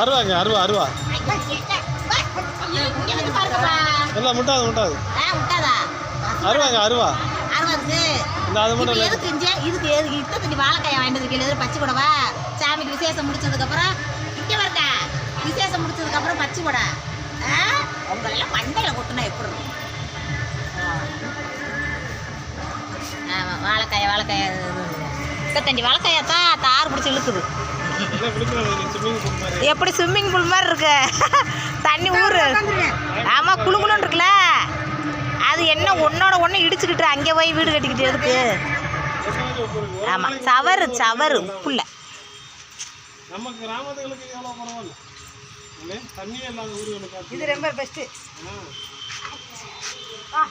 அருவாங்க அருவா அருவா. எல்லாம் முட்டாது முட்டாது? அருவாங்க அருவா அது மட்டும் எதுக்கு இஞ்சி இதுக்கு எதுக்கு இத்த தண்ணி வாழைக்காயை வாங்கிட்டு வந்து எதிர பச்சை கூடவா சாமிக்கு விசேஷம் முடிச்சதுக்கப்புறம் இங்க வரட்ட விசேஷம் முடிச்சதுக்கப்புறம் பச்சை கூட அவங்க எல்லாம் மண்டையில கொட்டுனா எப்படி இருக்கும்? ஆமாம் வாழைக்காய வாழைக்காய இத்த தண்ணி வாழைக்காயா தான் தார் பிடிச்சி இழுக்குது. எப்படி ஸ்விம்மிங் பூல் மாதிரி இருக்கு? ஒன்னோட ஒன்று இடிச்சுக்கிட்டு அங்கே போய் வீடு கட்டிக்கிட்டு எதுக்கு? ஆமாம் சவரு சவரு உப்புல நம்ம கிராமத்துகளுக்கு எவ்வளோ பரவாயில்ல. இல்லை தண்ணியே இல்லாத ஊர்களுக்கு இது ரொம்ப பெஸ்ட்டு ஆ.